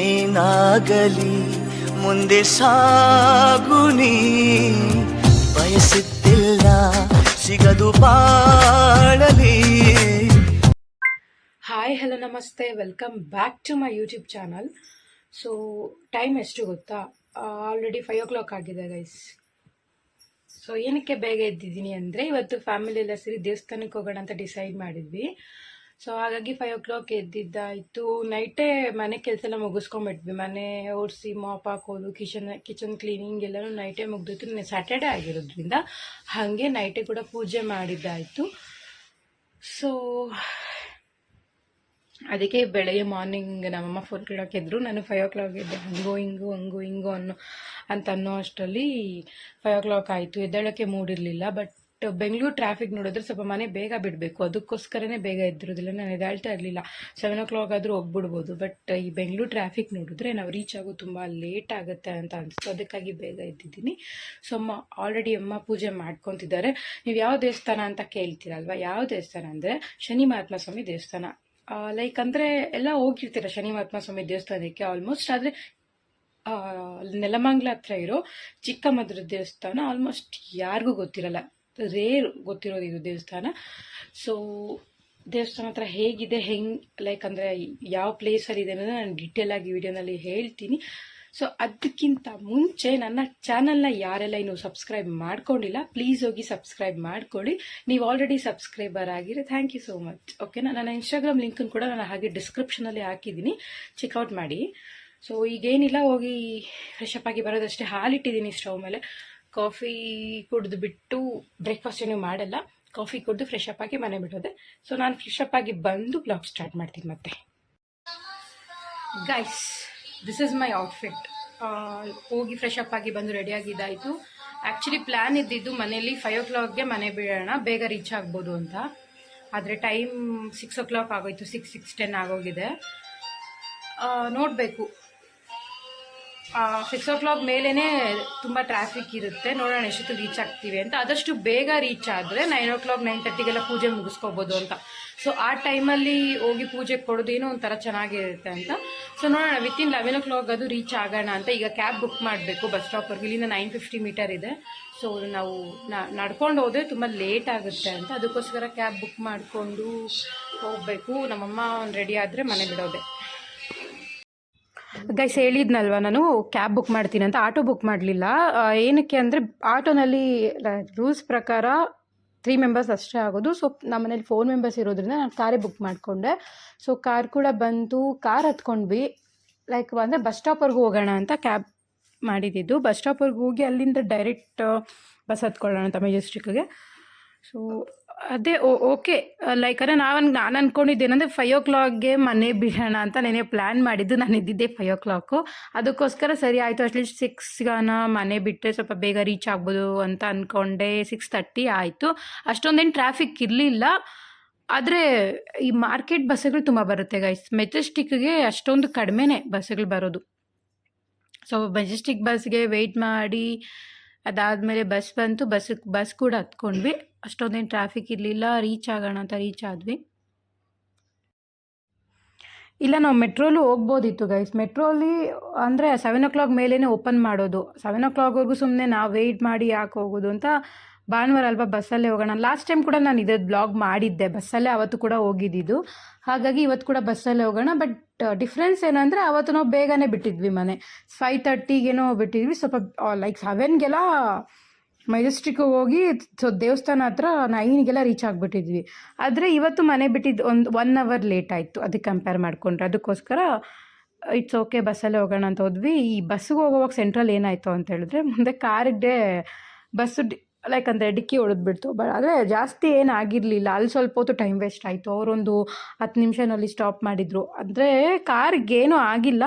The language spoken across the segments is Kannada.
ಏನಾಗಲಿ, ಮುಂದೆ ಸಾಗುನಿ ಬಯಸುತ್ತಿಲ್ಲ ಸಿಗದು ಬಾಳಲಿ. ಹಾಯ್ ಹಲೋ ನಮಸ್ತೆ. Welcome back to my YouTube channel so time ಎಷ್ಟು ಗೊತ್ತಾ? ಆಲ್ರೆಡಿ ಫೈವ್ ಓ ಕ್ಲಾಕ್ ಆಗಿದೆ ಗೈಸ್ ಸೊ ಏನಕ್ಕೆ ಬೇಗ ಎದ್ದಿದ್ದೀನಿ ಅಂದರೆ, ಇವತ್ತು ಫ್ಯಾಮಿಲಿ ಎಲ್ಲ ಸೇರಿ ದೇವಸ್ಥಾನಕ್ಕೆ ಹೋಗೋಣ ಅಂತ ಡಿಸೈಡ್ ಮಾಡಿದ್ವಿ. ಸೊ ಹಾಗಾಗಿ ಫೈವ್ ಓ ಕ್ಲಾಕ್ ಎದ್ದಿದ್ದಾಯಿತು ನೈಟೇ ಮನೆ ಕೆಲಸ ಎಲ್ಲ ಮುಗಿಸ್ಕೊಂಬಿಟ್ವಿ ಮನೆ ಓಡಿಸಿ ಮಾಪ್ ಹಾಕೋದು ಕಿಚನ್ ಕಿಚನ್ ಕ್ಲೀನಿಂಗ್ ಎಲ್ಲನೂ ನೈಟೇ ಮುಗ್ದಿತ್ತು ಸ್ಯಾಟರ್ಡೇ ಆಗಿರೋದ್ರಿಂದ ಹಾಗೆ ನೈಟೇ ಕೂಡ ಪೂಜೆ ಮಾಡಿದ್ದಾಯಿತು. ಸೊ ಅದಕ್ಕೆ ಬೆಳಗ್ಗೆ ಮಾರ್ನಿಂಗ್ ನಮ್ಮಮ್ಮ ಫೋನ್ ಕ್ಲಾಕ್ ಎದ್ರು, ನಾನು ಫೈವ್ ಓ ಕ್ಲಾಕ್ ಎದ್ದೆ. ಹಂಗೋ, ಹಿಂಗೋ ಹಂಗೋ, ಹಿಂಗೋ ಅನ್ನೋ, ಅಂತ ಅನ್ನೋ ಅಷ್ಟರಲ್ಲಿ ಫೈವ್ ಓ ಕ್ಲಾಕ್ ಆಯಿತು. ಎದ್ದೇಳೋಕ್ಕೆ ಮೂಡಿರಲಿಲ್ಲ. ಬಟ್ ಬೆಂಗಳೂರು ಟ್ರಾಫಿಕ್ ನೋಡಿದ್ರೆ ಸ್ವಲ್ಪ ಮನೆ ಬೇಗ ಬಿಡಬೇಕು. ಅದಕ್ಕೋಸ್ಕರನೇ ಬೇಗ ಎದ್ದಿರೋದಿಲ್ಲ. ನಾನು ಎದ್ದೇಳ್ತಾ ಇರಲಿಲ್ಲ. ಸೆವೆನ್ ಓ ಕ್ಲಾಕ್ ಆದರೂ ಹೋಗ್ಬಿಡ್ಬೋದು. ಬಟ್ ಈ ಬೆಂಗಳೂರು ಟ್ರಾಫಿಕ್ ನೋಡಿದ್ರೆ ನಾವು ರೀಚ್ ಆಗೋದು ತುಂಬ ಲೇಟ್ ಆಗುತ್ತೆ ಅಂತ ಅನಿಸ್ತು ಅದಕ್ಕಾಗಿ ಬೇಗ ಎದ್ದಿದ್ದೀನಿ. ಸೊ ಅಮ್ಮ ಆಲ್ರೆಡಿ ಅಮ್ಮ ಪೂಜೆ ಮಾಡ್ಕೊತಿದ್ದಾರೆ. ನೀವು ಯಾವ ದೇವಸ್ಥಾನ ಅಂತ ಕೇಳ್ತೀರಲ್ವಾ? ಯಾವ ದೇವಸ್ಥಾನ ಅಂದರೆ ಶನಿ ಮಹಾತ್ಮ ಸ್ವಾಮಿ ದೇವಸ್ಥಾನ. ಲೈಕ್ ಅಂದರೆ ಎಲ್ಲ ಹೋಗಿರ್ತೀರ ಶನಿ ಮಹಾತ್ಮ ಸ್ವಾಮಿ ದೇವಸ್ಥಾನಕ್ಕೆ ಆಲ್ಮೋಸ್ಟ್ ಆದರೆ ನೆಲಮಂಗ್ಲ ಹತ್ರ ಇರೋ ಚಿಕ್ಕಮದ್ರ ದೇವಸ್ಥಾನ ಆಲ್ಮೋಸ್ಟ್ ಯಾರಿಗೂ ಗೊತ್ತಿರಲ್ಲ. ರೇರ್ ಗೊತ್ತಿರೋದು ಇದು ದೇವಸ್ಥಾನ. ಸೊ ದೇವಸ್ಥಾನ ಹತ್ರ ಹೇಗಿದೆ, ಹೆಂಗೆ ಲೈಕ್ ಅಂದರೆ ಯಾವ ಪ್ಲೇಸಲ್ಲಿ ಇದೆ ಅನ್ನೋದು ನಾನು ಡಿಟೇಲ್ ಆಗಿ ವಿಡಿಯೋನಲ್ಲಿ ಹೇಳ್ತೀನಿ. ಸೊ ಅದಕ್ಕಿಂತ ಮುಂಚೆ ನನ್ನ ಚಾನಲ್ನ ಯಾರೆಲ್ಲ ಇನ್ನೂ ಸಬ್ಸ್ಕ್ರೈಬ್ ಮಾಡ್ಕೊಂಡಿಲ್ಲ ಪ್ಲೀಸ್ ಹೋಗಿ ಸಬ್ಸ್ಕ್ರೈಬ್ ಮಾಡ್ಕೊಳ್ಳಿ. ನೀವು ಆಲ್ರೆಡಿ ಸಬ್ಸ್ಕ್ರೈಬರ್ ಆಗಿರಿ ಥ್ಯಾಂಕ್ ಯು ಸೋ ಮಚ್ ಓಕೆನಾ ನನ್ನ ಇನ್ಸ್ಟಾಗ್ರಾಮ್ ಲಿಂಕನ್ನು ಕೂಡ ನಾನು ಹಾಗೆ ಡಿಸ್ಕ್ರಿಪ್ಷನಲ್ಲಿ ಹಾಕಿದ್ದೀನಿ. ಚೆಕ್ಔಟ್ ಮಾಡಿ. ಸೊ ಈಗೇನಿಲ್ಲ, ಹೋಗಿ ಫ್ರೆಶ್ ಅಪ್ ಆಗಿ ಬರೋದಷ್ಟೇ ಹಾಲಿಟ್ಟಿದ್ದೀನಿ ಸ್ಟವ್ ಮೇಲೆ. ಕಾಫಿ ಕುಡಿದು ಬಿಟ್ಟು ಬ್ರೇಕ್ಫಾಸ್ಟ್ ಏನು ಮಾಡಲ್ಲ. ಕಾಫಿ ಕುಡಿದು ಫ್ರೆಶ್ ಅಪ್ ಆಗಿ ಮನೆ ಬಿಡೋದೆ. ಸೊ ನಾನು ಫ್ರೆಶ್ ಅಪ್ ಆಗಿ ಬಂದು ಬ್ಲಾಗ್ ಸ್ಟಾರ್ಟ್ ಮಾಡ್ತೀನಿ ಮತ್ತೆ. Guys this is my outfit ಹೋಗಿ ಫ್ರೆಶ್ ಅಪ್ ಆಗಿ ಬಂದು ರೆಡಿ ಆಗಿದ್ದಾಯಿತು. ಆ್ಯಕ್ಚುಲಿ ಪ್ಲ್ಯಾನ್ ಇದ್ದಿದ್ದು ಮನೇಲಿ ಫೈವ್ ಓ ಕ್ಲಾಕ್ಗೆ ಮನೆ ಬಿಡೋಣ. ಬೇಗ ರೀಚ್ ಆಗ್ಬೋದು ಅಂತ. ಆದರೆ ಟೈಮ್ ಸಿಕ್ಸ್ ಓ ಕ್ಲಾಕ್ ಆಗೋಯ್ತು. ಸಿಕ್ಸ್ ಸಿಕ್ಸ್ ಟೆನ್ ಆಗೋಗಿದೆ. ನೋಡಬೇಕು. ಸಿಕ್ಸ್ ಓ ಕ್ಲಾಕ್ ಮೇಲೇ ತುಂಬ ಟ್ರಾಫಿಕ್ ಇರುತ್ತೆ. ನೋಡೋಣ ಎಷ್ಟು ರೀಚ್ ಆಗ್ತೀವಿ ಅಂತ. ಆದಷ್ಟು ಬೇಗ ರೀಚ್ ಆದರೆ ನೈನ್ ಓ ಕ್ಲಾಕ್ ನೈನ್ ತರ್ಟಿಗೆಲ್ಲ ಪೂಜೆ ಮುಗಿಸ್ಕೋಬೋದು ಅಂತ. ಸೊ ಆ ಟೈಮಲ್ಲಿ ಹೋಗಿ ಪೂಜೆ ಕೊಡೋದೇನೋ ಒಂಥರ ಚೆನ್ನಾಗಿರುತ್ತೆ ಅಂತ. ಸೊ ನೋಡೋಣ ವಿತಿನ್ ಲೆವೆನ್ ಓ ಕ್ಲಾಕ್ ಅದು ರೀಚ್ ಆಗೋಣ ಅಂತ. ಈಗ ಕ್ಯಾಬ್ ಬುಕ್ ಮಾಡಬೇಕು ಬಸ್ ಸ್ಟಾಪ್ವರೆಗೆ ಇಲ್ಲಿಂದ ನೈನ್ ಫಿಫ್ಟಿ ಮೀಟರ್ ಇದೆ. ಸೊ ನಾವು ನಡ್ಕೊಂಡು ಹೋದರೆ ತುಂಬ ಲೇಟ್ ಆಗುತ್ತೆ ಅಂತ. ಅದಕ್ಕೋಸ್ಕರ ಕ್ಯಾಬ್ ಬುಕ್ ಮಾಡಿಕೊಂಡು ಹೋಗಬೇಕು. ನಮ್ಮಮ್ಮ ರೆಡಿ ಆದರೆ ಮನೆ ಬಿಡೋದೆ. ಗೈಸ್ ಹೇಳಿದ್ನಲ್ವ ನಾನು ಕ್ಯಾಬ್ ಬುಕ್ ಮಾಡ್ತೀನಿ ಅಂತ ಆಟೋ ಬುಕ್ ಮಾಡಲಿಲ್ಲ. ಏನಕ್ಕೆ ಅಂದರೆ, ಆಟೋನಲ್ಲಿ ರೂಲ್ಸ್ ಪ್ರಕಾರ ತ್ರೀ ಮೆಂಬರ್ಸ್ ಅಷ್ಟೇ ಆಗೋದು. ಸೊ ನಮ್ಮ ಮನೇಲಿ ಫೋರ್ ಮೆಂಬರ್ಸ್ ಇರೋದ್ರಿಂದ ನಾನು ಕಾರೇ ಬುಕ್ ಮಾಡಿಕೊಂಡೆ. ಸೊ ಕಾರ್ ಕೂಡ ಬಂತು ಕಾರ್ ಹತ್ಕೊಂಡ್ವಿ. ಲೈಕ್ ಅಂದರೆ ಬಸ್ ಸ್ಟಾಪರ್ಗೆ ಹೋಗೋಣ ಅಂತ ಕ್ಯಾಬ್ ಮಾಡಿದ್ದಿದ್ದು ಬಸ್ ಸ್ಟಾಪರ್ಗೆ ಹೋಗಿ ಅಲ್ಲಿಂದ ಡೈರೆಕ್ಟ್ ಬಸ್ ಹತ್ಕೊಳ್ಳೋಣ ಅಂತ ಮೆಜೆಸ್ಟಿಕ್ಗೆ ಸೊ ಅದೇ ಓಕೆ. ಲೈಕ್ ಅಂದರೆ ನಾವನ್, ನಾನು ಅಂದ್ಕೊಂಡಿದ್ದೇನೆಂದರೆ ಫೈವ್ ಓ ಕ್ಲಾಕ್ಗೆ ಮನೆ ಬಿಡೋಣ ಅಂತ ನೆನೆ ಪ್ಲ್ಯಾನ್ ಮಾಡಿದ್ದು. ನಾನು ಇದ್ದಿದ್ದೆ ಫೈವ್ ಓ ಕ್ಲಾಕು ಅದಕ್ಕೋಸ್ಕರ ಸರಿ ಆಯಿತು ಅಟ್ಲೀಸ್ಟ್ ಸಿಕ್ಸ್ಗಾನ ಮನೆ ಬಿಟ್ಟರೆ ಸ್ವಲ್ಪ ಬೇಗ ರೀಚ್ ಆಗ್ಬೋದು ಅಂತ ಅಂದ್ಕೊಂಡೆ ಸಿಕ್ಸ್ ತರ್ಟಿ ಆಯಿತು. ಅಷ್ಟೊಂದೇನು ಟ್ರಾಫಿಕ್ ಇರಲಿಲ್ಲ. ಆದರೆ ಈ ಮಾರ್ಕೆಟ್ ಬಸ್ಸುಗಳು ತುಂಬ ಬರುತ್ತೆ ಗೈಸ್ ಮೆಜೆಸ್ಟಿಕ್ಗೆ ಅಷ್ಟೊಂದು ಕಡಿಮೆನೇ ಬಸ್ಸುಗಳು ಬರೋದು. ಸೊ ಮೆಜೆಸ್ಟಿಕ್ ಬಸ್ಗೆ ವೆಯ್ಟ್ ಮಾಡಿ ಅದಾದಮೇಲೆ ಬಸ್ ಬಂತು, ಬಸ್ ಬಸ್ ಕೂಡ ಹತ್ಕೊಂಡ್ವಿ. ಅಷ್ಟೊಂದೇನು ಟ್ರಾಫಿಕ್ ಇರಲಿಲ್ಲ ರೀಚ್ ಆಗೋಣ ಅಂತ ರೀಚ್ ಆದ್ವಿ. ಇಲ್ಲ, ನಾವು ಮೆಟ್ರೋಲು ಹೋಗ್ಬೋದಿತ್ತು ಗೈಸ್ ಮೆಟ್ರೋಲಿ ಅಂದರೆ ಸೆವೆನ್ ಓ ಕ್ಲಾಕ್ ಮೇಲೇ ಓಪನ್ ಮಾಡೋದು. ಸೆವೆನ್ ಓ ಕ್ಲಾಕ್ವರೆಗೂ ಸುಮ್ಮನೆ ನಾವು ವೆಯ್ಟ್ ಮಾಡಿ ಯಾಕೆ ಹೋಗೋದು ಅಂತ ಭಾನುವಾರ ಅಲ್ವಾ ಬಸ್ಸಲ್ಲೇ ಹೋಗೋಣ. ಲಾಸ್ಟ್ ಟೈಮ್ ಕೂಡ ನಾನು ಇದೇ ಬ್ಲಾಗ್ ಮಾಡಿದ್ದೆ. ಬಸ್ಸಲ್ಲೇ ಅವತ್ತು ಕೂಡ ಹೋಗಿದ್ದಿದ್ದು. ಹಾಗಾಗಿ ಇವತ್ತು ಕೂಡ ಬಸ್ಸಲ್ಲೇ ಹೋಗೋಣ. ಬಟ್ ಡಿಫ್ರೆನ್ಸ್ ಏನಂದರೆ ಅವತ್ತು ನಾವು ಬೇಗನೆ ಬಿಟ್ಟಿದ್ವಿ ಮನೆ. ಫೈವ್ ತರ್ಟಿಗೇನೋ ಬಿಟ್ಟಿದ್ವಿ. ಸ್ವಲ್ಪ ಲೈಕ್ ಸೆವೆನ್ಗೆಲ್ಲ ಮೆಜೆಸ್ಟಿಕ್ ಹೋಗಿ ಸೊ ದೇವಸ್ಥಾನ ಹತ್ರ ನೈನಿಗೆಲ್ಲ ರೀಚ್ ಆಗಿಬಿಟ್ಟಿದ್ವಿ. ಆದರೆ ಇವತ್ತು ಮನೆ ಬಿಟ್ಟಿದ್ದು ಒಂದು ಒನ್ ಅವರ್ ಲೇಟ್ ಆಯಿತು. ಅದಕ್ಕೆ ಕಂಪೇರ್ ಮಾಡಿಕೊಂಡ್ರೆ. ಅದಕ್ಕೋಸ್ಕರ ಇಟ್ಸ್ ಓಕೆ ಬಸ್ಸಲ್ಲೇ ಹೋಗೋಣ ಅಂತ ಹೋದ್ವಿ. ಈ ಬಸ್ಸಿಗೆ ಹೋಗೋವಾಗ ಸೆಂಟ್ರಲ್ ಏನಾಯಿತು ಅಂತ ಹೇಳಿದ್ರೆ, ಮುಂದೆ ಕಾರಿಗೆ ಬಸ್ಸು ಲೈಕ್ ಅಂದರೆ ಡಿಕ್ಕಿ ಹೊಡೆದ್ಬಿಡ್ತು ಬಟ್ ಆದರೆ ಜಾಸ್ತಿ ಏನು ಆಗಿರಲಿಲ್ಲ. ಅಲ್ಲಿ ಸ್ವಲ್ಪ ಹೊತ್ತು ಟೈಮ್ ವೇಸ್ಟ್ ಆಯಿತು. ಅವರೊಂದು ಹತ್ತು ನಿಮಿಷನಲ್ಲಿ ಸ್ಟಾಪ್ ಮಾಡಿದರು. ಅಂದರೆ ಕಾರ್ಗೇನೂ ಆಗಿಲ್ಲ.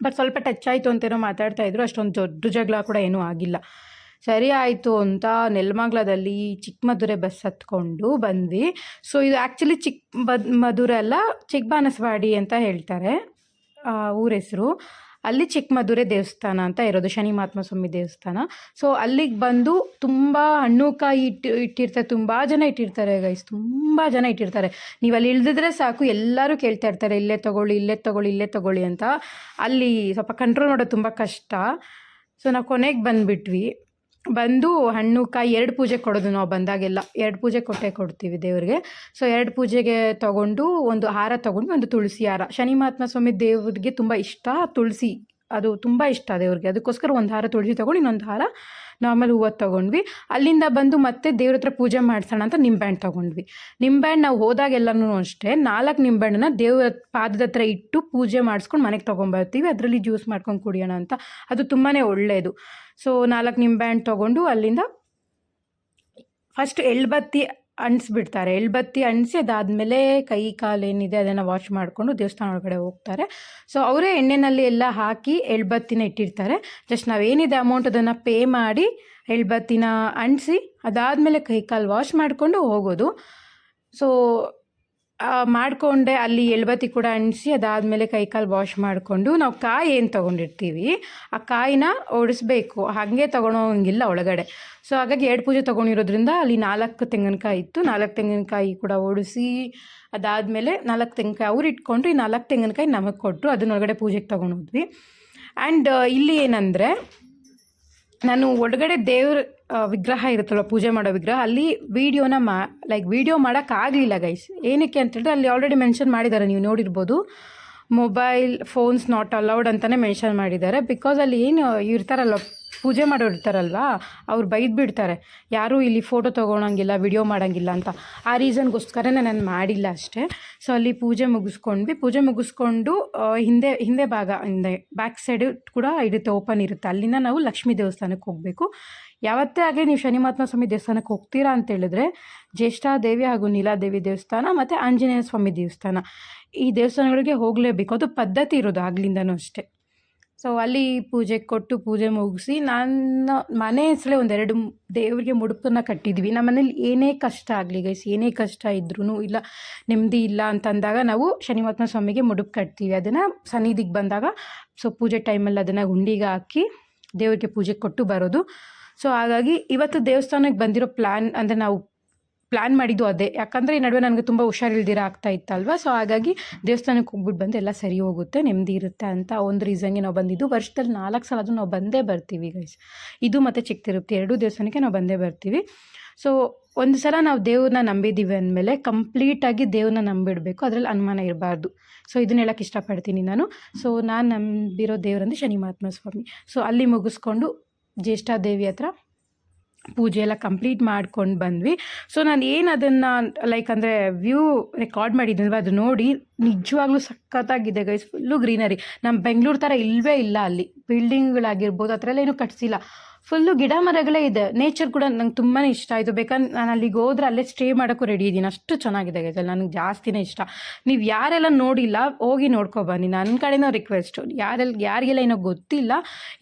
ಬಟ್ ಸ್ವಲ್ಪ ಟಚ್ ಆಯಿತು ಅಂತೇನೋ ಮಾತಾಡ್ತಾ ಇದ್ರು. ಅಷ್ಟೊಂದು ದೊಡ್ಡ ಜಗಳ ಕೂಡ ಏನೂ ಆಗಿಲ್ಲ. ಸರಿ ಆಯಿತು ಅಂತ ನೆಲಮಂಗ್ಲದಲ್ಲಿ ಚಿಕ್ಕಮದುರೆ ಬಸ್ ಹತ್ಕೊಂಡು ಬಂದ್ವಿ. ಸೊ ಇದು ಆ್ಯಕ್ಚುಲಿ ಚಿಕ್ಕ ಮಧುರೆ ಅಲ್ಲ, ಚಿಕ್ಕಬಾನಸವಾಡಿ ಅಂತ ಹೇಳ್ತಾರೆ ಊರ ಹೆಸರು. ಅಲ್ಲಿ ಚಿಕ್ಕಮದುರೆ ದೇವಸ್ಥಾನ ಅಂತ ಇರೋದು, ಶನಿ ಮಹಾತ್ಮ ಸ್ವಾಮಿ ದೇವಸ್ಥಾನ. ಸೊ ಅಲ್ಲಿಗೆ ಬಂದು ತುಂಬ ಹಣ್ಣು ಕಾಯಿ ಇಟ್ಟು, ಇಟ್ಟಿರ್ತಾರೆ, ತುಂಬ ಜನ ಇಟ್ಟಿರ್ತಾರೆ ಗೈಸ್ ತುಂಬ ಜನ ಇಟ್ಟಿರ್ತಾರೆ. ನೀವು ಅಲ್ಲಿ ಇಳ್ದಿದ್ರೆ ಸಾಕು, ಎಲ್ಲರೂ ಕೇಳ್ತಾ ಇರ್ತಾರೆ, ಇಲ್ಲೇ ತೊಗೊಳ್ಳಿ ಇಲ್ಲೇ ತೊಗೊಳ್ಳಿ ಇಲ್ಲೇ ತೊಗೊಳ್ಳಿ ಅಂತ. ಅಲ್ಲಿ ಸ್ವಲ್ಪ ಕಂಟ್ರೋಲ್ ಮಾಡೋದು ತುಂಬ ಕಷ್ಟ. ಸೊ ನಾವು ಕೊನೆಗೆ ಬಂದುಬಿಟ್ವಿ. ಬಂದು ಹಣ್ಣು ಕಾಯಿ ಎರಡು ಪೂಜೆ ಕೊಡೋದು ನಾವು ಬಂದಾಗೆಲ್ಲ. ಎರಡು ಪೂಜೆ ಕೊಟ್ಟೆ ಕೊಡ್ತೀವಿ ದೇವ್ರಿಗೆ. ಸೊ ಎರಡು ಪೂಜೆಗೆ ತಗೊಂಡು ಒಂದು ಹಾರ ತಗೊಂಡು ಒಂದು ತುಳಸಿ ಹಾರ. ಶನಿ ಮಹಾತ್ಮ ಸ್ವಾಮಿ ದೇವ್ರಿಗೆ ತುಂಬ ಇಷ್ಟ. ತುಳಸಿ, ಅದು ತುಂಬ ಇಷ್ಟ ದೇವ್ರಿಗೆ. ಅದಕ್ಕೋಸ್ಕರ ಒಂದು ಹಾರ ತುಳಸಿ ತಗೊಂಡು ಇನ್ನೊಂದು ಹಾರ ನಾರ್ಮಲ್ ಹೂವು ತೊಗೊಂಡ್ವಿ. ಅಲ್ಲಿಂದ ಬಂದು ಮತ್ತೆ ದೇವ್ರ ಹತ್ರ ಪೂಜೆ ಮಾಡ್ಸೋಣ ಅಂತ ನಿಂಬೆಹಣ್ಣು ತೊಗೊಂಡ್ವಿ. ನಿಂಬೆಹಣ್ಣು ನಾವು ಹೋದಾಗೆಲ್ಲನೂ ಅಷ್ಟೇ, ನಾಲ್ಕು ನಿಂಬೆಹಣ್ಣನ್ನ ದೇವ್ರ ಪಾದದ ಹತ್ರ ಇಟ್ಟು ಪೂಜೆ ಮಾಡಿಸ್ಕೊಂಡು ಮನೆಗೆ ತೊಗೊಂಬರ್ತೀವಿ ಅದರಲ್ಲಿ ಜ್ಯೂಸ್ ಮಾಡ್ಕೊಂಡು ಕುಡಿಯೋಣ ಅಂತ. ಅದು ತುಂಬಾ ಒಳ್ಳೆಯದು ಸೊ ನಾಲ್ಕು ನಿಂಬೆಹಣ್ಣು ತೊಗೊಂಡು ಅಲ್ಲಿಂದ ಫಸ್ಟ್ ಎಳ್ಬತ್ತಿ ಅಂಟಿಸ್ಬಿಡ್ತಾರೆ. ಎಳ್ಬತ್ತಿ ಅಣಿಸಿ ಅದಾದಮೇಲೆ ಕೈ ಕಾಲು ಏನಿದೆ ಅದನ್ನು ವಾಶ್ ಮಾಡಿಕೊಂಡು ದೇವಸ್ಥಾನ ಒಳಗಡೆ ಹೋಗ್ತಾರೆ. ಸೊ ಅವರೇ ಎಣ್ಣೆನಲ್ಲಿ ಎಲ್ಲ ಹಾಕಿ ಎಳ್ಬತ್ತಿನ ಇಟ್ಟಿರ್ತಾರೆ. ಜಸ್ಟ್ ನಾವೇನಿದೆ ಅಮೌಂಟ್ ಅದನ್ನು ಪೇ ಮಾಡಿ ಎಳ್ಬತ್ತಿನ ಅಂಟಿಸಿ ಅದಾದಮೇಲೆ ಕೈ ಕಾಲು ವಾಶ್ ಮಾಡಿಕೊಂಡು ಹೋಗೋದು. ಸೊ ಮಾಡಿಕೊಂಡೆ ಅಲ್ಲಿ ಎಳ್ಬತ್ತಿ ಕೂಡ ಅಂಟಿಸಿ ಅದಾದಮೇಲೆ ಕೈಕಾಲು ವಾಶ್ ಮಾಡಿಕೊಂಡು ನಾವು ಕಾಯಿ ಏನು ತೊಗೊಂಡಿರ್ತೀವಿ, ಆ ಕಾಯಿನ ಓಡಿಸ್ಬೇಕು ಹಾಗೆ ತೊಗೊಳೋಂಗಿಲ್ಲ ಒಳಗಡೆ. ಸೊ ಹಾಗಾಗಿ ಎರಡು ಪೂಜೆ ತೊಗೊಂಡಿರೋದ್ರಿಂದ ಅಲ್ಲಿ ನಾಲ್ಕು ತೆಂಗಿನಕಾಯಿ ಇತ್ತು. ನಾಲ್ಕು ತೆಂಗಿನಕಾಯಿ ಕೂಡ ಓಡಿಸಿ ಅದಾದಮೇಲೆ ನಾಲ್ಕು ತೆಂಗಿನಕಾಯಿ ಅವ್ರು ಇಟ್ಕೊಂಡ್ರು ಈ ನಾಲ್ಕು ತೆಂಗಿನಕಾಯಿ ನಮಗೆ ಕೊಟ್ಟರು ಅದನ್ನೊಳಗಡೆ ಪೂಜೆಗೆ ತೊಗೊಂಡೋದ್ವಿ ಆ್ಯಂಡ್ ಇಲ್ಲಿ ಏನಂದರೆ ನಾನು ಒಳಗಡೆ ದೇವ್ರ ವಿಗ್ರಹ ಇರುತ್ತಲ್ಲ ಪೂಜೆ ಮಾಡೋ ವಿಗ್ರಹ, ಅಲ್ಲಿ ವೀಡಿಯೋನ ಮಾ ಲೈಕ್ ವೀಡಿಯೋ ಮಾಡೋಕ್ಕಾಗಲಿಲ್ಲ ಗೈಸ್ ಏನಕ್ಕೆ ಅಂತೇಳಿದ್ರೆ, ಅಲ್ಲಿ ಆಲ್ರೆಡಿ ಮೆನ್ಷನ್ ಮಾಡಿದ್ದಾರೆ, ನೀವು ನೋಡಿರ್ಬೋದು. ಮೊಬೈಲ್ ಫೋನ್ಸ್ ನಾಟ್ ಅಲೌಡ್ ಅಂತಲೇ ಮೆನ್ಷನ್ ಮಾಡಿದ್ದಾರೆ. ಬಿಕಾಸ್ ಅಲ್ಲಿ ಏನು ಇರ್ತಾರಲ್ಲ ಪೂಜೆ ಮಾಡೋರು ಇರ್ತಾರಲ್ವಾ, ಅವ್ರು ಬೈದು ಬಿಡ್ತಾರೆ. ಯಾರೂ ಇಲ್ಲಿ ಫೋಟೋ ತೊಗೊಳಂಗಿಲ್ಲ ವಿಡಿಯೋ ಮಾಡೋಂಗಿಲ್ಲ ಅಂತ. ಆ ರೀಸನ್ಗೋಸ್ಕರನೇ ನಾನು ಮಾಡಿಲ್ಲ ಅಷ್ಟೇ. ಸೊ ಅಲ್ಲಿ ಪೂಜೆ ಮುಗಿಸ್ಕೊಂಡ್ವಿ. ಪೂಜೆ ಮುಗಿಸ್ಕೊಂಡು ಹಿಂದೆ ಹಿಂದೆ ಭಾಗ, ಹಿಂದೆ ಬ್ಯಾಕ್ ಸೈಡ್ ಕೂಡ ಇರುತ್ತೆ ಓಪನ್ ಇರುತ್ತೆ. ಅಲ್ಲಿಂದ ನಾವು ಲಕ್ಷ್ಮೀ ದೇವಸ್ಥಾನಕ್ಕೆ ಹೋಗಬೇಕು. ಯಾವತ್ತೇ ಆಗಲಿ ನೀವು ಶನಿ ಮಹಾತ್ಮ ಸ್ವಾಮಿ ದೇವಸ್ಥಾನಕ್ಕೆ ಹೋಗ್ತೀರಾ ಅಂತ ಹೇಳಿದ್ರೆ, ಜ್ಯೇಷ್ಠಾದೇವಿ ಹಾಗೂ ನೀಲಾದೇವಿ ದೇವಸ್ಥಾನ ಮತ್ತು ಆಂಜನೇಯ ಸ್ವಾಮಿ ದೇವಸ್ಥಾನ. ಈ ದೇವಸ್ಥಾನಗಳಿಗೆ ಹೋಗಲೇಬೇಕು. ಅದು ಪದ್ಧತಿ ಇರೋದು ಆಗ್ಲಿಂದನೂ ಅಷ್ಟೇ. ಸೊ ಅಲ್ಲಿ ಪೂಜೆ ಕೊಟ್ಟು ಪೂಜೆ ಮುಗಿಸಿ ನನ್ನ ಮನೆ ಹೆಸರೇ ಒಂದೆರಡು ದೇವರಿಗೆ ಮುಡುಪನ್ನು ಕಟ್ಟಿದ್ವಿ. ನಮ್ಮ ಮನೇಲಿ ಏನೇ ಕಷ್ಟ ಆಗಲಿ ಗೈಸ್ ಏನೇ ಕಷ್ಟ ಇದ್ರೂ ಇಲ್ಲ, ನೆಮ್ಮದಿ ಇಲ್ಲ ಅಂತಂದಾಗ ನಾವು ಶನಿ ಮಹಾತ್ಮ ಸ್ವಾಮಿಗೆ ಮುಡುಪು ಕಟ್ತೀವಿ. ಅದನ್ನು ಸನ್ನಿಧಿಗೆ ಬಂದಾಗ ಸೊ ಪೂಜೆ ಟೈಮಲ್ಲಿ ಅದನ್ನು ಗುಂಡಿಗೆ ಹಾಕಿ ದೇವರಿಗೆ ಪೂಜೆ ಕೊಟ್ಟು ಬರೋದು. ಸೊ ಹಾಗಾಗಿ ಇವತ್ತು ದೇವಸ್ಥಾನಕ್ಕೆ ಬಂದಿರೋ ಪ್ಲ್ಯಾನ್ ಅಂದರೆ ನಾವು ಪ್ಲ್ಯಾನ್ ಮಾಡಿದ್ದು ಅದೇ. ಯಾಕಂದರೆ ಈ ನಡುವೆ ನನಗೆ ತುಂಬ ಹುಷಾರಿಲ್ದಿರ ಆಗ್ತಾ ಇತ್ತಲ್ವ? ಸೊ ಹಾಗಾಗಿ ದೇವಸ್ಥಾನಕ್ಕೆ ಹೋಗ್ಬಿಟ್ಟು ಬಂದು ಎಲ್ಲ ಸರಿ ಹೋಗುತ್ತೆ, ನೆಮ್ಮದಿ ಇರುತ್ತೆ ಅಂತ ಒಂದು ರೀಸನ್ಗೆ ನಾವು ಬಂದಿದ್ದು. ವರ್ಷದಲ್ಲಿ ನಾಲ್ಕು ಸಲ ಅದು ನಾವು ಬಂದೇ ಬರ್ತೀವಿ ಗೈಸ್ ಇದು ಮತ್ತು ಚಿಕ್ಕ ತಿರುಪತಿ ಎರಡೂ ದೇವಸ್ಥಾನಕ್ಕೆ ನಾವು ಬಂದೇ ಬರ್ತೀವಿ. ಸೊ ಒಂದು ಸಲ ನಾವು ದೇವ್ರನ್ನ ನಂಬಿದ್ದೀವಿ ಅಂದಮೇಲೆ ಕಂಪ್ಲೀಟಾಗಿ ದೇವ್ರನ್ನ ನಂಬಿಡಬೇಕು. ಅದರಲ್ಲಿ ಅನುಮಾನ ಇರಬಾರ್ದು. ಸೊ ಇದನ್ನ ಹೇಳೋಕ್ಕೆ ಇಷ್ಟಪಡ್ತೀನಿ ನಾನು. ಸೊ ನಾನು ನಂಬಿರೋ ದೇವರಂದ್ರೆ ಶನಿ ಮಹಾತ್ಮ ಸ್ವಾಮಿ. ಸೊ ಅಲ್ಲಿ ಮುಗಿಸ್ಕೊಂಡು ಜ್ಯೇಷ್ಠಾದೇವಿ ಹತ್ರ ಪೂಜೆ ಎಲ್ಲ ಕಂಪ್ಲೀಟ್ ಮಾಡ್ಕೊಂಡು ಬಂದ್ವಿ. ಸೊ ನಾನು ಏನು ಅದನ್ನು ಲೈಕ್ ಅಂದರೆ ವ್ಯೂ ರೆಕಾರ್ಡ್ ಮಾಡಿದ್ದೀನಲ್ವ ಅದು ನೋಡಿ ನಿಜವಾಗ್ಲೂ ಸಖತ್ತಾಗಿದೆ ಗೈಸ್ ಫುಲ್ಲು ಗ್ರೀನರಿ ನಮ್ಮ ಬೆಂಗಳೂರು ಥರ ಇಲ್ಲವೇ ಇಲ್ಲ ಅಲ್ಲಿ. ಬಿಲ್ಡಿಂಗ್ಗಳಾಗಿರ್ಬೋದು ಆ ಥರ ಎಲ್ಲ ಏನೂ ಕಟ್ಸಿಲ್ಲ. ಫುಲ್ಲು ಗಿಡ ಮರಗಳೇ ಇದೆ. ನೇಚರ್ ಕೂಡ ನಂಗೆ ತುಂಬಾ ಇಷ್ಟ. ಆಯಿತು ಬೇಕಾದ್ರೆ ನಾನು ಅಲ್ಲಿಗೆ ಹೋದ್ರೆ ಅಲ್ಲೇ ಸ್ಟೇ ಮಾಡೋಕ್ಕೂ ರೆಡಿ ಇದ್ದೀನಿ ಅಷ್ಟು ಚೆನ್ನಾಗಿದೆ ಗೈಸಲ್ ನನಗೆ ಜಾಸ್ತಿನೇ ಇಷ್ಟ. ನೀವು ಯಾರೆಲ್ಲ ನೋಡಿಲ್ಲ, ಹೋಗಿ ನೋಡ್ಕೊಬನ್ನಿ ನನ್ನ ಕಡೆನೂ ರಿಕ್ವೆಸ್ಟು ಯಾರೆಲ್ಲ ಯಾರಿಗೆಲ್ಲ ಏನೋ ಗೊತ್ತಿಲ್ಲ,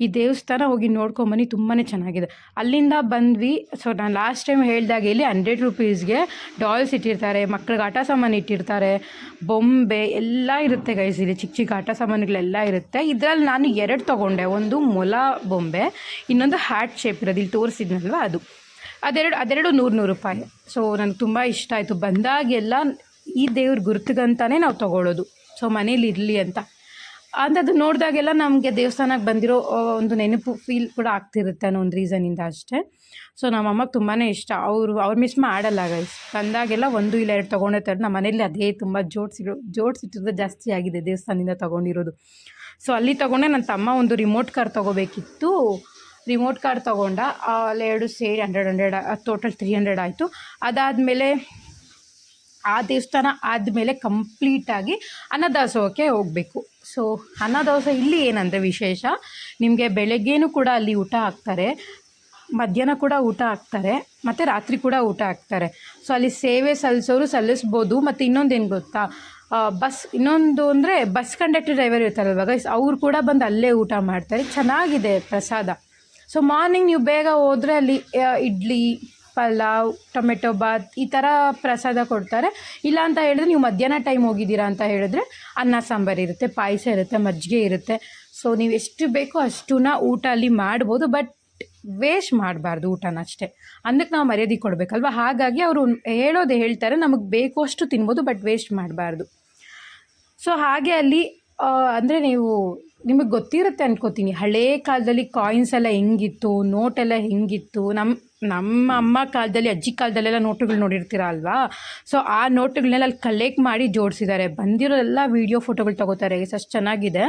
ಈ ದೇವಸ್ಥಾನ ಹೋಗಿ ನೋಡ್ಕೊಂಬನ್ನಿ ತುಂಬಾ ಚೆನ್ನಾಗಿದೆ. ಅಲ್ಲಿಂದ ಬಂದ್ವಿ. ಸೊ ನಾನು ಲಾಸ್ಟ್ ಟೈಮ್ ಹೇಳಿದಾಗ ಇಲ್ಲಿ ಹಂಡ್ರೆಡ್ ರುಪೀಸ್ಗೆ ಡಾಲ್ಸ್ ಇಟ್ಟಿರ್ತಾರೆ, ಮಕ್ಳಿಗೆ ಆಟ ಸಾಮಾನು ಇಟ್ಟಿರ್ತಾರೆ, ಬೊಂಬೆ ಎಲ್ಲ ಇರುತ್ತೆ ಗೈಸ್ ಇಲ್ಲಿ ಚಿಕ್ಕ ಚಿಕ್ಕ ಆಟ ಸಾಮಾನುಗಳೆಲ್ಲ ಇರುತ್ತೆ. ಇದರಲ್ಲಿ ನಾನು ಎರಡು ತೊಗೊಂಡೆ. ಒಂದು ಮೊಲ ಬೊಂಬೆ, ಇನ್ನೊಂದು ಹ್ಯಾಟ್ ಶೇಪ್ ಇರೋದು ಇಲ್ಲಿ ತೋರಿಸಿದ್ನಲ್ವ ಅದು. ಅದೆರಡು ಅದೆರಡು ನೂರು ನೂರು ರೂಪಾಯಿ. ಸೊ ನನಗೆ ತುಂಬ ಇಷ್ಟ ಆಯಿತು. ಬಂದಾಗೆಲ್ಲ ಈ ದೇವ್ರ ಗುರುತಿಗಂತಾನೆ ನಾವು ತೊಗೊಳ್ಳೋದು ಸೊ ಮನೇಲಿ ಇರಲಿ ಅಂತ. ಅದು ನೋಡಿದಾಗೆಲ್ಲ ನಮಗೆ ದೇವಸ್ಥಾನಕ್ಕೆ ಬಂದಿರೋ ಒಂದು ನೆನಪು ಫೀಲ್ ಕೂಡ ಆಗ್ತಿರುತ್ತೆ ಅನ್ನೋ ಒಂದು ರೀಸನಿಂದ ಅಷ್ಟೇ. ಸೊ ನಮ್ಮಮ್ಮಗೆ ತುಂಬಾ ಇಷ್ಟ. ಅವರು, ಅವ್ರು ಮಿಸ್ ಮಾಡಲ್ಲ ಗೈಸ್ ಬಂದಾಗೆಲ್ಲ ಒಂದು ಇಲ್ಲ, ಎರಡು ತೊಗೊಂಡಿರ್ತಾರೆ ನಮ್ಮ ಮನೇಲಿ ಅದೇ ತುಂಬ ಜೋಡಿಸಿರೋ ಜೋಡಿಸಿಟ್ಟಿರೋದು ಜಾಸ್ತಿ ಆಗಿದೆ ದೇವಸ್ಥಾನದಿಂದ ತೊಗೊಂಡಿರೋದು. ಸೊ ಅಲ್ಲಿ ತೊಗೊಂಡೆ. ನನ್ನ ತಮ್ಮ ಒಂದು ರಿಮೋಟ್ ಕಾರ್ ತೊಗೋಬೇಕಿತ್ತು. ರಿಮೋಟ್ ಕಾರ್ ತೊಗೊಂಡ ಎರಡು ಸೇರಿ hundred hundred total three hundred ಆಯಿತು. ಅದಾದಮೇಲೆ, ಆ ದೇವಸ್ಥಾನ ಆದಮೇಲೆ ಕಂಪ್ಲೀಟಾಗಿ ಅನ್ನದಾಸೋಹಕ್ಕೆ ಹೋಗಬೇಕು. ಸೊ ಅನ್ನದಾಸೋಹ ಇಲ್ಲಿ ಏನಂದರೆ ವಿಶೇಷ, ನಿಮಗೆ ಬೆಳಗ್ಗೆನೂ ಕೂಡ ಅಲ್ಲಿ ಊಟ ಹಾಕ್ತಾರೆ, ಮಧ್ಯಾಹ್ನ ಕೂಡ ಊಟ ಹಾಕ್ತಾರೆ, ಮತ್ತು ರಾತ್ರಿ ಕೂಡ ಊಟ ಹಾಕ್ತಾರೆ. ಸೊ ಅಲ್ಲಿ ಸೇವೆ ಸಲ್ಲಿಸೋರು ಸಲ್ಲಿಸ್ಬೋದು. ಮತ್ತು ಇನ್ನೊಂದೇನು ಗೊತ್ತಾ? ಬಸ್, ಇನ್ನೊಂದು ಅಂದರೆ ಬಸ್ ಕಂಡಕ್ಟರ್ ಡ್ರೈವರ್ ಇರ್ತಾರಲ್ವ ಗೈಸ್ ಅವ್ರು ಕೂಡ ಬಂದು ಅಲ್ಲೇ ಊಟ ಮಾಡ್ತಾರೆ. ಚೆನ್ನಾಗಿದೆ ಪ್ರಸಾದ. ಸೊ ಮಾರ್ನಿಂಗ್ ನೀವು ಬೇಗ ಹೋದರೆ ಅಲ್ಲಿ ಇಡ್ಲಿ, ಪಲಾವ್, ಟೊಮೆಟೊ ಬಾತ್ ಈ ಥರ ಪ್ರಸಾದ ಕೊಡ್ತಾರೆ. ಇಲ್ಲ ಅಂತ ಹೇಳಿದ್ರೆ ನೀವು ಮಧ್ಯಾಹ್ನ ಟೈಮ್ ಹೋಗಿದ್ದೀರಾ ಅಂತ ಹೇಳಿದ್ರೆ ಅನ್ನ, ಸಾಂಬಾರು ಇರುತ್ತೆ, ಪಾಯಸ ಇರುತ್ತೆ, ಮಜ್ಜಿಗೆ ಇರುತ್ತೆ. ಸೊ ನೀವು ಎಷ್ಟು ಬೇಕೋ ಅಷ್ಟನ್ನ ಊಟ ಅಲ್ಲಿ ಮಾಡ್ಬೋದು ಬಟ್ ವೇಸ್ಟ್ ಮಾಡಬಾರ್ದು ಊಟನ ಅಷ್ಟೇ. ಅಂದಕ್ಕೆ ನಾವು ಮರ್ಯಾದೆ ಕೊಡಬೇಕಲ್ವ? ಹಾಗಾಗಿ ಅವರು ಹೇಳೋದು ಹೇಳ್ತಾರೆ, ನಮಗೆ ಬೇಕೋ ಅಷ್ಟು ತಿನ್ಬೋದು ಬಟ್ ವೇಸ್ಟ್ ಮಾಡಬಾರ್ದು. ಸೊ ಹಾಗೆ ಅಲ್ಲಿ ಅಂದರೆ ನೀವು ನಿಮಗೆ ಗೊತ್ತಿರುತ್ತೆ ಅನ್ಕೋತೀನಿ. ಹಳೇ ಕಾಲದಲ್ಲಿ ಕಾಯಿನ್ಸ್ ಎಲ್ಲ ಹೆಂಗಿತ್ತು ನೋಟ್ ಎಲ್ಲ ಹೆಂಗಿತ್ತು. ನಮ್ಮ ನಮ್ಮ ಅಮ್ಮ ಕಾಲದಲ್ಲಿ, ಅಜ್ಜಿ ಕಾಲದಲ್ಲೆಲ್ಲ ನೋಟುಗಳು ನೋಡಿರ್ತೀರ ಅಲ್ವಾ? ಸೊ ಆ ನೋಟುಗಳನ್ನೆಲ್ಲ ಅಲ್ಲಿ ಕಲೆಕ್ಟ್ ಮಾಡಿ ಜೋಡಿಸಿದ್ದಾರೆ. ಬಂದಿರೋ ಎಲ್ಲ ವೀಡಿಯೋ ಫೋಟೋಗಳು ತೊಗೋತಾರೆ. ಸಷ್ಟು ಚೆನ್ನಾಗಿದೆ.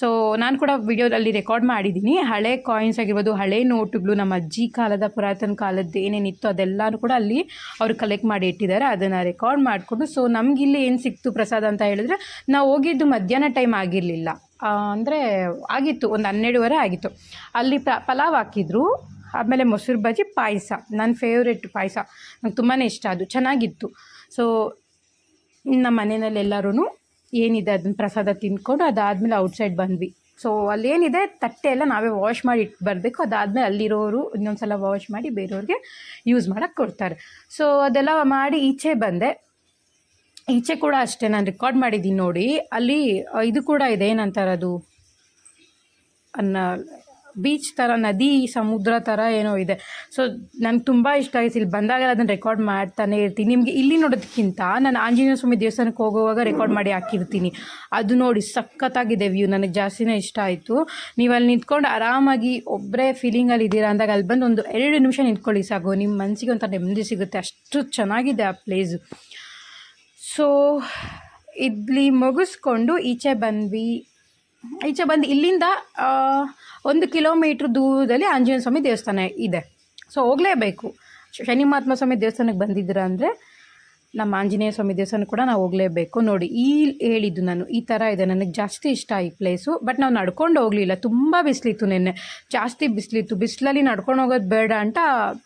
ಸೊ ನಾನು ಕೂಡ ವಿಡಿಯೋದಲ್ಲಿ ರೆಕಾರ್ಡ್ ಮಾಡಿದ್ದೀನಿ. ಹಳೆ ಕಾಯಿನ್ಸ್ ಆಗಿರ್ಬೋದು, ಹಳೆ ನೋಟುಗಳು ನಮ್ಮ ಅಜ್ಜಿ ಕಾಲದ ಪುರಾತನ ಕಾಲದ್ದು ಏನೇನಿತ್ತು ಅದೆಲ್ಲನೂ ಕೂಡ ಅಲ್ಲಿ ಅವರು ಕಲೆಕ್ಟ್ ಮಾಡಿ ಇಟ್ಟಿದ್ದಾರೆ. ಅದನ್ನು ರೆಕಾರ್ಡ್ ಮಾಡಿಕೊಂಡು ಸೊ ನಮಗಿಲ್ಲಿ ಏನು ಸಿಕ್ತು ಪ್ರಸಾದ ಅಂತ ಹೇಳಿದ್ರೆ, ನಾವು ಹೋಗಿದ್ದು ಮಧ್ಯಾಹ್ನ ಟೈಮ್ ಆಗಿರಲಿಲ್ಲ. ಅಂದರೆ ಆಗಿತ್ತು, ಒಂದು ಹನ್ನೆರಡುವರೆ ಆಗಿತ್ತು. ಅಲ್ಲಿ ಪ, ಪಲಾವ್ ಹಾಕಿದ್ರು ಆಮೇಲೆ ಮೊಸರು ಬಜ್ಜಿ ಪಾಯಸ. ನನ್ನ ಫೇವ್ರೆಟ್ ಪಾಯಸ. ನಂಗೆ ತುಂಬಾ ಇಷ್ಟ, ಅದು ಚೆನ್ನಾಗಿತ್ತು. ಸೊ ನಮ್ಮ ಮನೆಯಲ್ಲಿ ಎಲ್ಲರೂ ಏನಿದೆ ಅದನ್ನ ಪ್ರಸಾದ ತಿಂದ್ಕೊಂಡು ಅದಾದಮೇಲೆ ಔಟ್ಸೈಡ್ ಬಂದ್ವಿ. ಸೊ ಅಲ್ಲೇನಿದೆ, ತಟ್ಟೆ ಎಲ್ಲ ನಾವೇ ವಾಶ್ ಮಾಡಿ ಇಟ್ಟು ಬರಬೇಕು ಅದಾದಮೇಲೆ ಅಲ್ಲಿರೋರು ಇನ್ನೊಂದು ಸಲ ವಾಶ್ ಮಾಡಿ ಬೇರೆಯವ್ರಿಗೆ ಯೂಸ್ ಮಾಡೋಕ್ಕೆ ಕೊಡ್ತಾರೆ. ಸೊ ಅದೆಲ್ಲ ಮಾಡಿ ಈಚೆ ಬಂದೆ. ಈಚೆ ಕೂಡ ಅಷ್ಟೇ ನಾನು ರೆಕಾರ್ಡ್ ಮಾಡಿದ್ದೀನಿ ನೋಡಿ. ಅಲ್ಲಿ, ಇದು ಕೂಡ ಇದೆ ಏನಂತಾರೆ ಅದು ಅನ್ನ ಬೀಚ್ ಥರ ನದಿ, ಸಮುದ್ರ ಥರ ಏನೋ ಇದೆ. ಸೊ ನಂಗೆ ತುಂಬ ಇಷ್ಟ ಆಯಿತು. ಇಲ್ಲಿ ಬಂದಾಗ ಅದನ್ನು ರೆಕಾರ್ಡ್ ಮಾಡ್ತಾನೆ ಇರ್ತೀನಿ. ನಿಮಗೆ ಇಲ್ಲಿ ನೋಡೋದಕ್ಕಿಂತ ನಾನು ಆಂಜನೇಯ ಸ್ವಾಮಿ ದೇವಸ್ಥಾನಕ್ಕೆ ಹೋಗುವಾಗ ರೆಕಾರ್ಡ್ ಮಾಡಿ ಹಾಕಿರ್ತೀನಿ. ಅದು ನೋಡಿ ಸಖತ್ತಾಗಿದೆ ವ್ಯೂ ನನಗೆ ಜಾಸ್ತಿನೇ ಇಷ್ಟ ಆಯಿತು. ನೀವು ಅಲ್ಲಿ ನಿಂತ್ಕೊಂಡು ಆರಾಮಾಗಿ ಒಬ್ಬರೇ ಫೀಲಿಂಗಲ್ಲಿ ಇದ್ದೀರಾ ಅಂದಾಗ ಅಲ್ಲಿ ಬಂದು ಒಂದು ಎರಡು ನಿಮಿಷ ನಿಂತ್ಕೊಳ್ಳಿ ಸಾಕು. ನಿಮ್ಮ ಮನಸ್ಸಿಗೆ ಒಂಥರ ನೆಮ್ಮದಿ ಸಿಗುತ್ತೆ. ಅಷ್ಟು ಚೆನ್ನಾಗಿದೆ ಆ ಪ್ಲೇಸು ಸೊ ಇಲ್ಲಿ ಮುಗಿಸ್ಕೊಂಡು ಈಚೆ ಬಂದ್ವಿ. ಈಚೆ ಬಂದು ಇಲ್ಲಿಂದ ಒಂದು ಕಿಲೋಮೀಟ್ರ್ ದೂರದಲ್ಲಿ ಆಂಜನೇಯ ಸ್ವಾಮಿ ದೇವಸ್ಥಾನ ಇದೆ. ಸೊ ಹೋಗಲೇಬೇಕು. ಶನಿ ಮಹಾತ್ಮ ಸ್ವಾಮಿ ದೇವಸ್ಥಾನಕ್ಕೆ ಬಂದಿದ್ದೀರ ಅಂದರೆ ನಮ್ಮ ಆಂಜನೇಯ ಸ್ವಾಮಿ ದೇವಸ್ಥಾನ ಕೂಡ ನಾವು ಹೋಗಲೇಬೇಕು. ನೋಡಿ, ಈ ಹೇಳಿದ್ದು ನಾನು, ಈ ಥರ ಇದೆ. ನನಗೆ ಜಾಸ್ತಿ ಇಷ್ಟ ಈ ಪ್ಲೇಸು ಬಟ್ ನಾವು ನಡ್ಕೊಂಡು ಹೋಗಲಿಲ್ಲ. ತುಂಬ ಬಿಸಿಲಿತ್ತು ನಿನ್ನೆ. ಜಾಸ್ತಿ ಬಿಸಿಲಿತ್ತು. ಬಿಸಿಲಲ್ಲಿ ನಡ್ಕೊಂಡು ಹೋಗೋದು ಬೇಡ ಅಂತ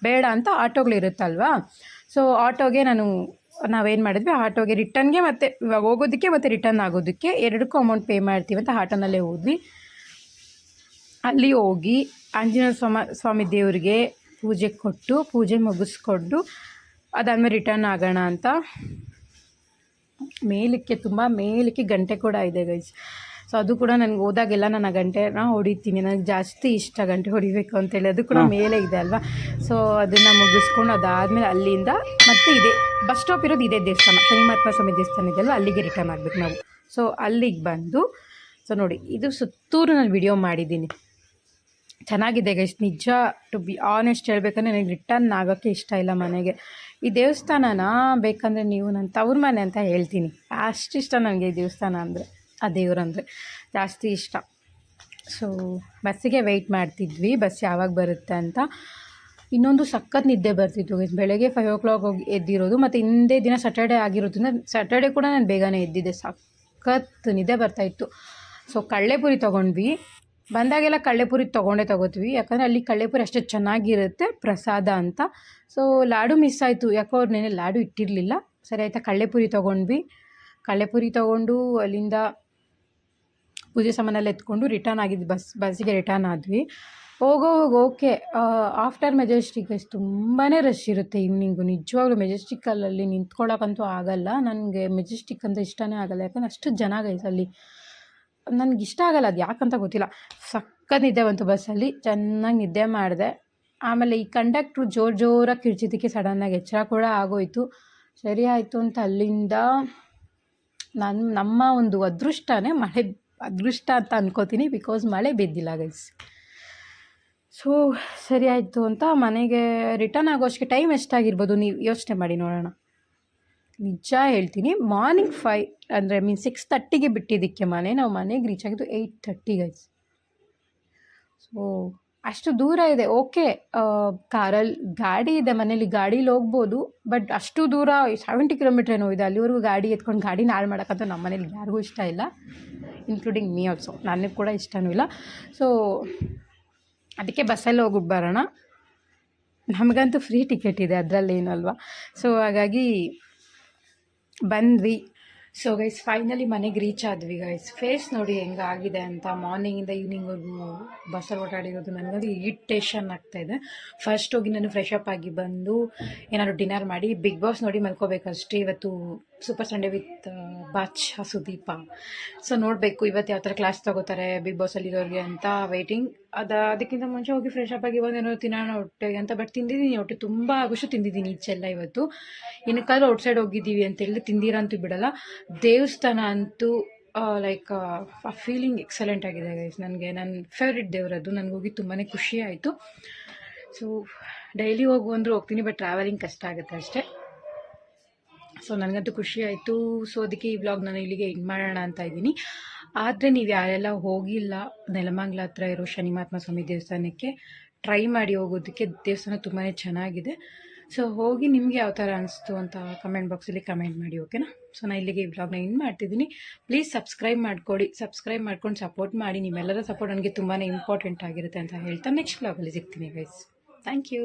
ಬೇಡ ಅಂತ ಆಟೋಗಳಿರುತ್ತಲ್ವಾ? ಸೊ ಆಟೋಗೆ ನಾನು ನಾವೇನು ಮಾಡಿದ್ವಿ ಆಟೋಗೆ ರಿಟರ್ನ್ಗೆ ಮತ್ತು ಇವಾಗ ಹೋಗೋದಕ್ಕೆ ಮತ್ತು ರಿಟರ್ನ್ ಆಗೋದಕ್ಕೆ ಎರಡಕ್ಕೂ ಅಮೌಂಟ್ ಪೇ ಮಾಡ್ತೀವಿ ಅಂತ ಆಟೋನಲ್ಲೇ ಹೋದ್ವಿ. ಅಲ್ಲಿ ಹೋಗಿ ಆಂಜನೇಯ ಸ್ವಾಮ, ಸ್ವಾಮಿ ದೇವರಿಗೆ ಪೂಜೆ ಕೊಟ್ಟು, ಪೂಜೆ ಮುಗಿಸ್ಕೊಂಡು ಅದಾದಮೇಲೆ ರಿಟರ್ನ್ ಆಗೋಣ ಅಂತ. ಮೇಲಕ್ಕೆ ತುಂಬ ಮೇಲಕ್ಕೆ ಗಂಟೆ ಕೂಡ ಇದೆ ಗೈಸ್ ಸೊ ಅದು ಕೂಡ ನನಗೆ ಹೋದಾಗೆಲ್ಲ ನಾನು ಆ ಗಂಟೆನ ಹೊಡಿತೀನಿ. ನನಗೆ ಜಾಸ್ತಿ ಇಷ್ಟ ಗಂಟೆ ಹೊಡಿಬೇಕು ಅಂತೇಳಿ ಅದು ಕೂಡ ಮೇಲೆ ಇದೆ ಅಲ್ವಾ? ಸೊ ಅದನ್ನು ಮುಗಿಸ್ಕೊಂಡು ಅದಾದಮೇಲೆ ಅಲ್ಲಿಂದ ಮತ್ತೆ ಇದೆ. ಬಸ್ ಸ್ಟಾಪ್ ಇರೋದು ಇದೇ ದೇವಸ್ಥಾನ. ಶನಿ ಮಹಾತ್ಮ ಸ್ವಾಮಿ ದೇವಸ್ಥಾನ ಇದೆಯಲ್ಲ ಅಲ್ಲಿಗೆ ರಿಟರ್ನ್ ಆಗಬೇಕು ನಾವು. ಸೊ ಅಲ್ಲಿಗೆ ಬಂದು ಸೊ ನೋಡಿ ಇದು ಸುತ್ತೂರು ನಾನು ವಿಡಿಯೋ ಮಾಡಿದ್ದೀನಿ. ಚೆನ್ನಾಗಿದೆ ಗೈಸ್ ನಿಜ ಟು ಬಿ ಆನೆಸ್ಟ್ ಹೇಳ್ಬೇಕಂದ್ರೆ ನನಗೆ ರಿಟರ್ನ್ ಆಗೋಕ್ಕೆ ಇಷ್ಟ ಇಲ್ಲ ಮನೆಗೆ. ಈ ದೇವಸ್ಥಾನನ ಬೇಕಂದರೆ ನೀವು ನನ್ನ ತವ್ರ ಮನೆ ಅಂತ ಹೇಳ್ತೀನಿ. ಅಷ್ಟಿಷ್ಟ ಇಷ್ಟ ನನಗೆ ಈ ದೇವಸ್ಥಾನ ಅಂದರೆ. ಆ ದೇವ್ರಂದರೆ. ಜಾಸ್ತಿ ಇಷ್ಟ. ಸೊ ಬಸ್ಸಿಗೆ ವೆಯ್ಟ್ ಮಾಡ್ತಿದ್ವಿ. ಬಸ್ ಯಾವಾಗ ಬರುತ್ತೆ ಅಂತ. ಇನ್ನೊಂದು ಸಖತ್ ನಿದ್ದೆ ಬರ್ತಿತ್ತು. ಬೆಳಗ್ಗೆ ಫೈವ್ ಓ ಕ್ಲಾಕ್ ಹೋಗಿ ಎದ್ದಿರೋದು. ಮತ್ತು ಹಿಂದೆ ದಿನ ಸ್ಯಾಟರ್ಡೆ ಆಗಿರೋದ್ರಿಂದ ಸ್ಯಾಟರ್ಡೆ ಕೂಡ ನಾನು ಬೇಗನೆ ಎದ್ದಿದ್ದೆ. ಸಖತ್ ನಿದ್ದೆ ಬರ್ತಾಯಿತ್ತು ಸೊ ಕಳ್ಳೆಪುರಿ ತೊಗೊಂಡ್ವಿ. ಬಂದಾಗೆಲ್ಲ ಕಳ್ಳೆಪುರಿ ತೊಗೊಂಡೇ ತೊಗೋತೀವಿ. ಯಾಕಂದರೆ ಅಲ್ಲಿ ಕಳ್ಳೆಪುರಿ ಅಷ್ಟು ಚೆನ್ನಾಗಿರುತ್ತೆ, ಪ್ರಸಾದ ಅಂತ. ಸೊ ಲಾಡು ಮಿಸ್ ಆಯಿತು. ಯಾಕೋ ಅವ್ರು ನೆನೆ ಲಾಡು ಇಟ್ಟಿರಲಿಲ್ಲ. ಸರಿ, ಆಯಿತಾ. ಕಳ್ಳೆಪುರಿ ತೊಗೊಂಡ್ವಿ. ಕಳ್ಳೆಪುರಿ ತೊಗೊಂಡು ಅಲ್ಲಿಂದ ಪೂಜೆ ಸಾಮಾನೆಲ್ಲ ಎತ್ಕೊಂಡು ರಿಟರ್ನ್ ಆಗಿದ್ದು ಬಸ್, ಬಸ್ಸಿಗೆ ರಿಟರ್ನ್ ಆದ್ವಿ. ಹೋಗೋವಾಗ ಓಕೆ ಆಫ್ಟರ್ ಮೆಜೆಸ್ಟಿಕ್ ಎಷ್ಟು ತುಂಬಾ ರಶ್ ಇರುತ್ತೆ ಈವ್ನಿಂಗು ನಿಜವಾಗ್ಲೂ ಮೆಜೆಸ್ಟಿಕ್ಕಲ್ಲಿ ನಿಂತ್ಕೊಳ್ಳೋಕ್ಕಂತೂ ಆಗಲ್ಲ. ನನಗೆ ಮೆಜೆಸ್ಟಿಕ್ ಅಂತ ಇಷ್ಟನೇ ಆಗಲ್ಲ. ಯಾಕಂದ್ರೆ ಅಷ್ಟು ಜನ ಗೈಸ್ ಅಲ್ಲಿ. ನನಗೆ ಇಷ್ಟ ಆಗಲ್ಲ. ಅದು ಯಾಕಂತ ಗೊತ್ತಿಲ್ಲ. ಸಖತ್ ನಿದ್ದೆ ಬಂತು ಬಸ್ಸಲ್ಲಿ ಚೆನ್ನಾಗಿ ನಿದ್ದೆ ಮಾಡಿದೆ. ಆಮೇಲೆ ಈ ಕಂಡಕ್ಟ್ರು ಜೋರು ಜೋರಾಗಿ ಕಿರ್ಚಿದ್ದಕ್ಕೆ ಸಡನ್ನಾಗಿ ಎಚ್ಚರ ಕೂಡ ಆಗೋಯ್ತು. ಸರಿ ಆಯಿತು ಅಂತ ಅಲ್ಲಿಂದ ನನ್ನ ನಮ್ಮ ಒಂದು ಅದೃಷ್ಟನೇ ಮಳೆ ಅದೃಷ್ಟ ಅಂತ ಅನ್ಕೋತೀನಿ ಬಿಕಾಸ್ ಮಳೆ ಬಿದ್ದಿಲ್ಲ ಗೈಸ್ ಸೊ ಸರಿ ಆಯಿತು ಅಂತ ಮನೆಗೆ ರಿಟರ್ನ್ ಆಗೋಷ್ಟಕ್ಕೆ ಟೈಮ್ ಎಷ್ಟಾಗಿರ್ಬೋದು ನೀವು ಯೋಚನೆ ಮಾಡಿ ನೋಡೋಣ. ನಿಜ ಹೇಳ್ತೀನಿ ಮಾರ್ನಿಂಗ್ ಫೈ ಅಂದರೆ ಮೀನ್ ಸಿಕ್ಸ್ ತರ್ಟಿಗೆ ಬಿಟ್ಟಿದ್ದಕ್ಕೆ ಮನೆ, ನಾವು ಮನೆಗೆ ರೀಚ್ ಆಗಿದ್ದು ಏಯ್ಟ್ ತರ್ಟಿ ಗೈಸ್ ಸೊ ಅಷ್ಟು ದೂರ ಇದೆ. ಓಕೆ ಕಾರಲ್ಲಿ ಗಾಡಿ ಇದೆ ಮನೇಲಿ ಗಾಡೀಲಿ ಹೋಗ್ಬೋದು, ಬಟ್ ಅಷ್ಟು ದೂರ ಸೆವೆಂಟಿ ಕಿಲೋಮೀಟ್ರ್ ಏನೋ ಇದೆ. ಅಲ್ಲಿವರೆಗೂ ಗಾಡಿ ಎತ್ಕೊಂಡು ಗಾಡಿನ ಹಾಳು ಮಾಡೋಕ್ಕಂತ ನಮ್ಮ ಮನೇಲಿ ಯಾರಿಗೂ ಇಷ್ಟ ಇಲ್ಲ ಇನ್ಕ್ಲೂಡಿಂಗ್ ಮೀ ಆಲ್ಸೋ ನನಗೆ ಕೂಡ ಇಷ್ಟನೂ ಇಲ್ಲ. ಸೊ ಅದಕ್ಕೆ ಬಸ್ಸಲ್ಲಿ ಹೋಗ್ಬಿಟ್ಟು ಬರೋಣ. ನಮಗಂತೂ ಫ್ರೀ ಟಿಕೆಟ್ ಇದೆ ಅದರಲ್ಲೇನಲ್ವ ಸೊ ಹಾಗಾಗಿ ಬಂದ್ವಿ. ಸೊ ಗೈಸ್ ಫೈನಲಿ ಮನೆಗೆ ರೀಚ್ ಆದ್ವಿ ಗೈಸ್ ಫೇಸ್ ನೋಡಿ ಹೆಂಗಾಗಿದೆ ಅಂತ ಮಾರ್ನಿಂಗಿಂದ ಈವ್ನಿಂಗ್ವರೆಗೂ ಬಸ್ಸಲ್ಲಿ ಓಡಾಡಿರೋದು ನನಗಂತೂ ಇರಿಟೇಷನ್ ಆಗ್ತಾ ಇದೆ. ಫಸ್ಟ್ ಹೋಗಿ ನಾನು ಫ್ರೆಶ್ ಅಪ್ ಆಗಿ ಬಂದು ಏನಾದ್ರು ಡಿನ್ನರ್ ಮಾಡಿ ಬಿಗ್ ಬಾಸ್ ನೋಡಿ ಮಲ್ಕೋಬೇಕಷ್ಟೇ ಇವತ್ತು ಸೂಪರ್ ಸಂಡೇ ವಿತ್ ಬಾಚ್ ಸುದೀಪ ಸೊ ನೋಡಬೇಕು ಇವತ್ತು ಯಾವ ಥರ ಕ್ಲಾಸ್ ತಗೋತಾರೆ ಬಿಗ್ ಬಾಸಲ್ಲಿ ಇರೋರಿಗೆ ಅಂತ ವೆಯ್ಟಿಂಗ್ ಅದು, ಅದಕ್ಕಿಂತ ಮುಂಚೆ ಹೋಗಿ ಫ್ರೆಶ್ ಅಪ್ ಆಗಿ ಬಂದು ಏನೋ ತಿನ್ನೋಣ ಹೊಟ್ಟೆಗೆ ಅಂತ ಬಟ್ ತಿಂದಿದ್ದೀನಿ, ಹೊಟ್ಟೆ ತುಂಬ ಆಗೋಷ್ಟು ತಿಂದಿದ್ದೀನಿ ಈಚೆಲ್ಲ ಇವತ್ತು. ಏನಕ್ಕಾದ್ರೂ ಔಟ್ಸೈಡ್ ಹೋಗಿದ್ದೀವಿ ಅಂತೇಳಿ ತಿಂದಿರ ಅಂತೂ ಬಿಡಲ್ಲ. ದೇವಸ್ಥಾನ ಅಂತೂ ಲೈಕ್ ಫೀಲಿಂಗ್ ಎಕ್ಸಲೆಂಟ್ ಆಗಿದೆ ಗೈಸ್ ನನಗೆ ನನ್ನ ಫೇವ್ರೆಟ್ ದೇವರದ್ದು. ನನಗೆ ಹೋಗಿ ತುಂಬಾ ಖುಷಿ ಆಯಿತು. ಸೊ ಡೈಲಿ ಹೋಗು ಅಂದರೂ ಹೋಗ್ತೀನಿ ಬಟ್ ಟ್ರಾವೆಲಿಂಗ್ ಕಷ್ಟ ಆಗುತ್ತೆ ಅಷ್ಟೇ. ಸೊ, ನನಗಂತೂ ಖುಷಿ ಆಯಿತು. ಸೊ, ಅದಕ್ಕೆ ಈ ವ್ಲಾಗ್ ನಾನು ಇಲ್ಲಿಗೆ ಎಂಡ್ ಮಾಡೋಣ ಅಂತ ಇದ್ದೀನಿ. ಆದರೆ ನೀವು ಯಾರೆಲ್ಲ ಹೋಗಿಲ್ಲ, ನೆಲಮಂಗ್ಲ ಹತ್ರ ಇರೋ ಶನಿ ಮಹಾತ್ಮ ಸ್ವಾಮಿ ದೇವಸ್ಥಾನಕ್ಕೆ ಟ್ರೈ ಮಾಡಿ ಹೋಗೋದಕ್ಕೆ ದೇವಸ್ಥಾನ ತುಂಬಾ ಚೆನ್ನಾಗಿದೆ. ಸೊ, ಹೋಗಿ ನಿಮಗೆ ಯಾವ ಥರ ಅನಿಸ್ತು ಅಂತ ಕಮೆಂಟ್ ಬಾಕ್ಸಲ್ಲಿ ಕಮೆಂಟ್ ಮಾಡಿ ಓಕೆನಾ ಸೊ ನಾನು ಇಲ್ಲಿಗೆ ಈ ವ್ಲಾಗ್ನ ಇನ್ ಮಾಡ್ತಿದ್ದೀನಿ. ಪ್ಲೀಸ್ ಸಬ್ಸ್ಕ್ರೈಬ್ ಮಾಡ್ಕೊಡಿ. ಸಬ್ಸ್ಕ್ರೈಬ್ ಮಾಡ್ಕೊಂಡು ಸಪೋರ್ಟ್ ಮಾಡಿ. ನಿಮ್ಮೆಲ್ಲರ ಸಪೋರ್ಟ್ ನನಗೆ ತುಂಬಾ ಇಂಪಾರ್ಟೆಂಟ್ ಆಗಿರುತ್ತೆ ಅಂತ ಹೇಳ್ತಾ ನೆಕ್ಸ್ಟ್ ವ್ಲಾಗಲ್ಲಿ ಸಿಗ್ತೀನಿ ಗೈಸ್ ಥ್ಯಾಂಕ್ ಯು